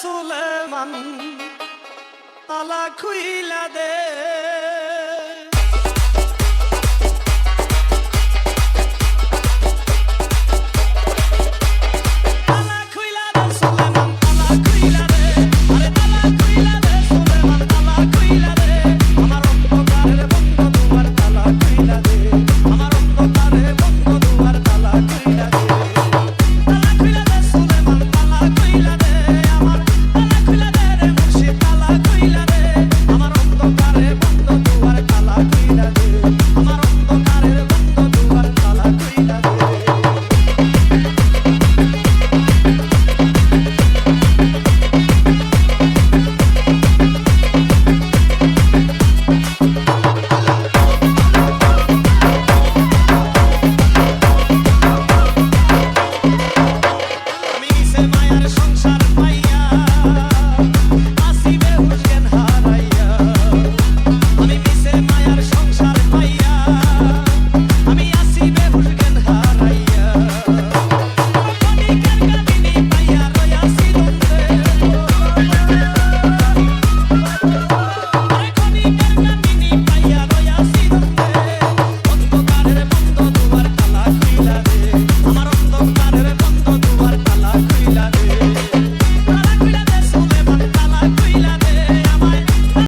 সুলেমান তালা খুইলা দে।